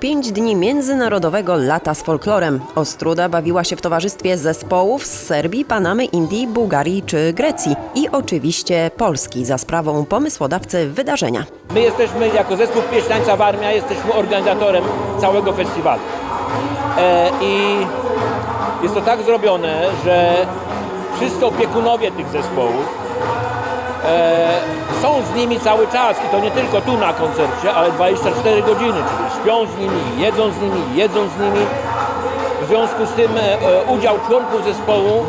pięć dni międzynarodowego lata z folklorem. Ostruda bawiła się w towarzystwie zespołów z Serbii, Panamy, Indii, Bułgarii czy Grecji i oczywiście Polski za sprawą pomysłodawcy wydarzenia. My jesteśmy jako zespół Pieśń Warmia, jesteśmy organizatorem całego festiwalu. E, I jest to tak zrobione, że wszyscy opiekunowie tych zespołów e, są z nimi cały czas i to nie tylko tu na koncercie, ale 24 godziny, czyli śpią z nimi, jedzą z nimi, jedzą z nimi. W związku z tym e, e, udział członków zespołu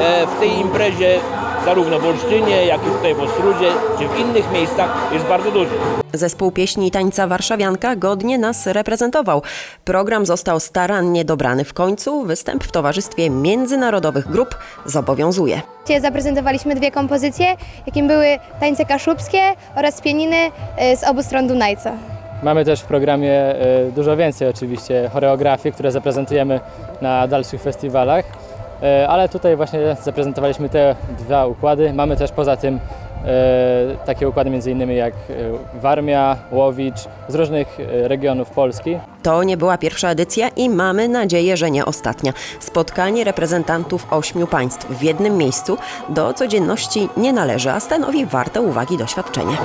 e, w tej imprezie zarówno w Olsztynie, jak i tutaj w Ostrudzie, czy w innych miejscach jest bardzo duży. Zespół pieśni i tańca Warszawianka godnie nas reprezentował. Program został starannie dobrany w końcu. Występ w towarzystwie międzynarodowych grup zobowiązuje. Dzisiaj zaprezentowaliśmy dwie kompozycje, jakim były tańce kaszubskie oraz pieniny e, z obu stron Dunajca. Mamy też w programie e, dużo więcej oczywiście choreografii, które zaprezentujemy na dalszych festiwalach, ale tutaj właśnie zaprezentowaliśmy te dwa układy. Mamy też poza tym e, takie układy między innymi jak e, Warmia, Łowicz z różnych e, regionów Polski. To nie była pierwsza edycja i mamy nadzieję, że nie ostatnia. Spotkanie reprezentantów ośmiu państw w jednym miejscu do codzienności nie należy, a stanowi warte uwagi doświadczenie.